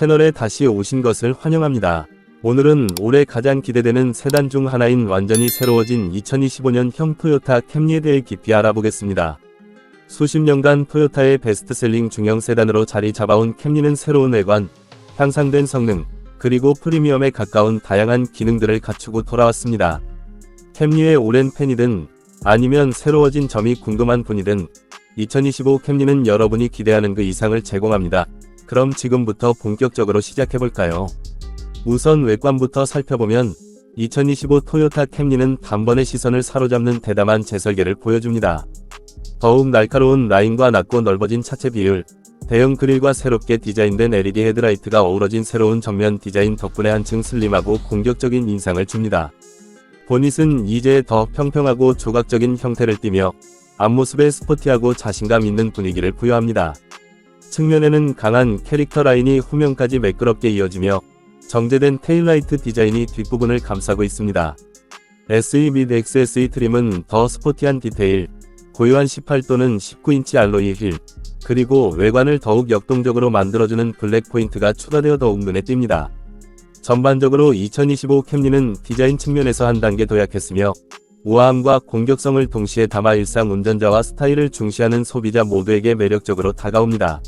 채널에 다시 오신 것을 환영합니다. 오늘은 올해 가장 기대되는 세단 중 하나인 완전히 새로워진 2025년형 토요타 캠리에 대해 깊이 알아보겠습니다. 수십 년간 토요타의 베스트셀링 중형 세단으로 자리 잡아온 캠리는 새로운 외관, 향상된 성능, 그리고 프리미엄에 가까운 다양한 기능들을 갖추고 돌아왔습니다. 캠리의 오랜 팬이든 아니면 새로워진 점이 궁금한 분이든 2025 캠리는 여러분이 기대하는 그 이상을 제공합니다. 그럼 지금부터 본격적으로 시작해볼까요? 우선 외관부터 살펴보면 2025 토요타 캠리는 단번에 시선을 사로잡는 대담한 재설계를 보여줍니다. 더욱 날카로운 라인과 낮고 넓어진 차체 비율, 대형 그릴과 새롭게 디자인된 LED 헤드라이트가 어우러진 새로운 정면 디자인 덕분에 한층 슬림하고 공격적인 인상을 줍니다. 보닛은 이제 더 평평하고 조각적인 형태를 띠며 앞모습에 스포티하고 자신감 있는 분위기를 부여합니다. 측면에는 강한 캐릭터 라인이 후면까지 매끄럽게 이어지며 정제된 테일라이트 디자인이 뒷부분을 감싸고 있습니다. SE 및 XSE 트림은 더 스포티한 디테일, 고요한 18 또는 19인치 알로이 휠, 그리고 외관을 더욱 역동적으로 만들어주는 블랙 포인트가 추가되어 더욱 눈에 띕니다. 전반적으로 2025 캠리는 디자인 측면에서 한 단계 도약했으며 우아함과 공격성을 동시에 담아 일상 운전자와 스타일을 중시하는 소비자 모두에게 매력적으로 다가옵니다.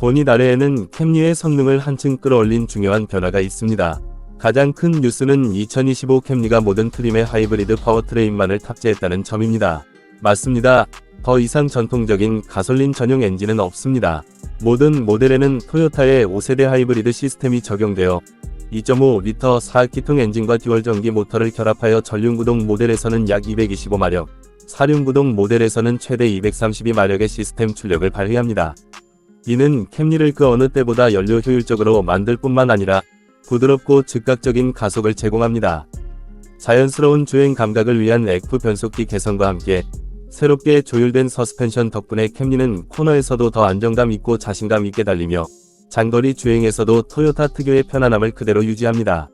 본닛 아래에는 캠리의 성능을 한층 끌어올린 중요한 변화가 있습니다. 가장 큰 뉴스는 2025 캠리가 모든 트림의 하이브리드 파워트레인만을 탑재했다는 점입니다. 맞습니다. 더 이상 전통적인 가솔린 전용 엔진은 없습니다. 모든 모델에는 토요타의 5세대 하이브리드 시스템이 적용되어 2.5리터 4기통 엔진과 듀얼 전기 모터를 결합하여 전륜구동 모델에서는 약 225마력, 사륜구동 모델에서는 최대 232마력의 시스템 출력을 발휘합니다. 이는 캠리를 그 어느 때보다 연료 효율적으로 만들 뿐만 아니라 부드럽고 즉각적인 가속을 제공합니다. 자연스러운 주행 감각을 위한 F 변속기 개선과 함께 새롭게 조율된 서스펜션 덕분에 캠리는 코너에서도 더 안정감 있고 자신감 있게 달리며 장거리 주행에서도 토요타 특유의 편안함을 그대로 유지합니다.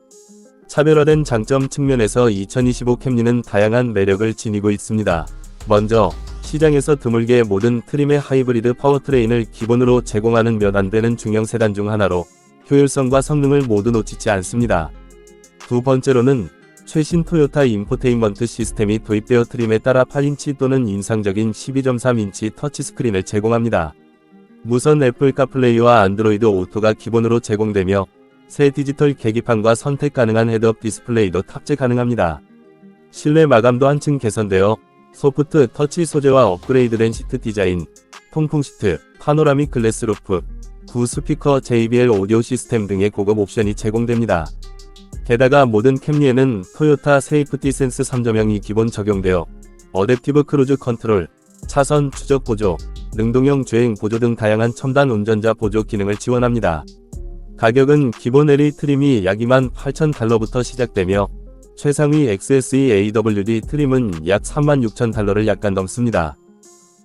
차별화된 장점 측면에서 2025 캠리는 다양한 매력을 지니고 있습니다. 먼저 시장에서 드물게 모든 트림의 하이브리드 파워트레인을 기본으로 제공하는 몇 안 되는 중형 세단 중 하나로 효율성과 성능을 모두 놓치지 않습니다. 두 번째로는 최신 토요타 인포테인먼트 시스템이 도입되어 트림에 따라 8인치 또는 인상적인 12.3인치 터치스크린을 제공합니다. 무선 애플 카플레이와 안드로이드 오토가 기본으로 제공되며 새 디지털 계기판과 선택 가능한 헤드업 디스플레이도 탑재 가능합니다. 실내 마감도 한층 개선되어 소프트 터치 소재와 업그레이드된 시트 디자인, 통풍 시트, 파노라믹 글래스 루프, 구 스피커 JBL 오디오 시스템 등의 고급 옵션이 제공됩니다. 게다가 모든 캠리에는 토요타 세이프티 센스 3.0이 기본 적용되어 어댑티브 크루즈 컨트롤, 차선 추적 보조, 능동형 주행 보조 등 다양한 첨단 운전자 보조 기능을 지원합니다. 가격은 기본 LE 트림이 약 28,000달러부터 시작되며 최상위 XSE AWD 트림은 약 36,000달러를 약간 넘습니다.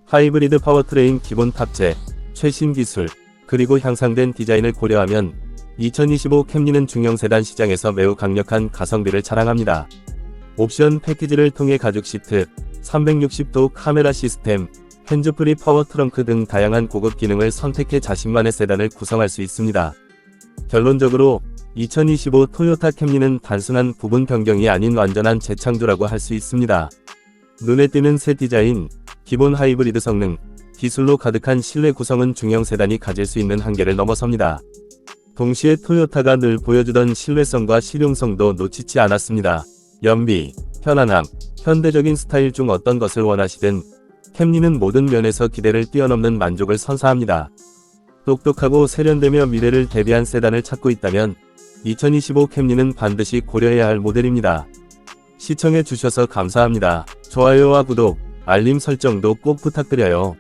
하이브리드 파워트레인 기본 탑재, 최신 기술, 그리고 향상된 디자인을 고려하면 2025 캠리는 중형 세단 시장에서 매우 강력한 가성비를 자랑합니다. 옵션 패키지를 통해 가죽 시트, 360도 카메라 시스템, 핸즈프리 파워 트렁크 등 다양한 고급 기능을 선택해 자신만의 세단을 구성할 수 있습니다. 결론적으로 2025 토요타 캠리는 단순한 부분 변경이 아닌 완전한 재창조라고 할 수 있습니다. 눈에 띄는 새 디자인, 기본 하이브리드 성능, 기술로 가득한 실내 구성은 중형 세단이 가질 수 있는 한계를 넘어섭니다. 동시에 토요타가 늘 보여주던 신뢰성과 실용성도 놓치지 않았습니다. 연비, 편안함, 현대적인 스타일 중 어떤 것을 원하시든 캠리는 모든 면에서 기대를 뛰어넘는 만족을 선사합니다. 똑똑하고 세련되며 미래를 대비한 세단을 찾고 있다면 2025 캠리는 반드시 고려해야 할 모델입니다. 시청해 주셔서 감사합니다. 좋아요와 구독, 알림 설정도 꼭 부탁드려요.